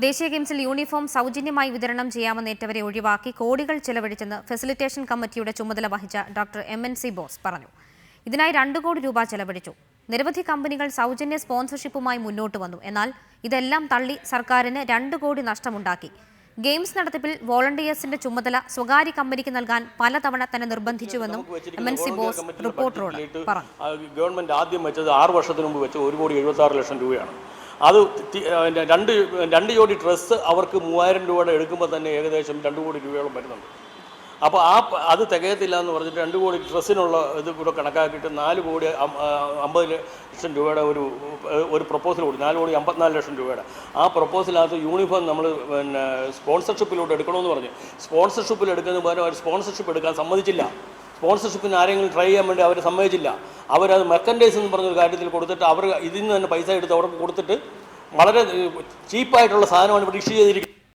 ദേശീയ ഗെയിംസിൽ യൂണിഫോം സൗജന്യമായി വിതരണം ചെയ്യാമെന്നേറ്റവരെ ഒഴിവാക്കി കോടികൾ ചെലവഴിച്ചെന്ന് ഫെസിലിറ്റേഷൻ കമ്മിറ്റിയുടെ ചുമതല വഹിച്ച doctor M N C Bose പറഞ്ഞു. ഇതിനായി രണ്ടു കോടി രൂപ ചെലവഴിച്ചു. നിരവധി കമ്പനികൾ സൗജന്യ സ്പോൺസർഷിപ്പുമായി മുന്നോട്ട് വന്നു. എന്നാൽ ഇതെല്ലാം തള്ളി സർക്കാരിന് രണ്ട് കോടി നഷ്ടമുണ്ടാക്കി. ഗെയിംസ് നടത്തിപ്പിൽ വോളണ്ടിയേഴ്സിന്റെ ചുമതല സ്വകാര്യ കമ്പനിക്ക് നൽകാൻ പലതവണ തന്നെ നിർബന്ധിച്ചുവെന്നും എം എൻ സി ബോസ് റിപ്പോർട്ടറോട് പറഞ്ഞു. ഗവൺമെന്റ് ആദ്യം വെച്ചത് ആറ് വർഷത്തിന് മുമ്പ് വെച്ച ഒരു കോടി എഴുപത്തി ലക്ഷം രൂപയാണ്. അത് രണ്ട് രണ്ട് ജോഡി ഡ്രസ്സ് അവർക്ക് മൂവായിരം രൂപയുടെ എടുക്കുമ്പോൾ തന്നെ ഏകദേശം രണ്ട് കോടി രൂപയോളം വരുന്നുണ്ട്. അപ്പോൾ ആ അത് തികയത്തില്ല എന്ന് പറഞ്ഞിട്ട് രണ്ട് കോടി ഡ്രസ്സിനുള്ള ഇത് കൂടെ കണക്കാക്കിയിട്ട് നാല് കോടി അമ്പത് ലക്ഷം രൂപയുടെ ഒരു ഒരു പ്രപ്പോസൽ കൂടി നാല് കോടി അമ്പത്തിനാല് ലക്ഷം രൂപയുടെ. ആ പ്രപ്പോസലിനകത്ത് യൂണിഫോം നമ്മൾ പിന്നെ സ്പോൺസർഷിപ്പിലൂടെ എടുക്കണമെന്ന് പറഞ്ഞു. സ്പോൺസർഷിപ്പിൽ എടുക്കുന്നതിന് പകരം അവർ സ്പോൺസർഷിപ്പ് എടുക്കാൻ സമ്മതിച്ചില്ല. സ്പോൺസർഷിപ്പിന് ആരെങ്കിലും ട്രൈ ചെയ്യാൻ വേണ്ടി അവർ സമ്മതിച്ചില്ല. അവരത് മെർക്കൻഡൈസ് എന്ന് പറഞ്ഞൊരു കാര്യത്തിൽ കൊടുത്തിട്ട് അവർ ഇതിൽ നിന്ന് തന്നെ പൈസ എടുത്ത് അവർക്ക് കൊടുത്തിട്ട് വളരെ ചീപ്പായിട്ടുള്ള സാധനമാണ് ഇവിടെ ഇഷ്യൂ ചെയ്തിരിക്കുന്നത്.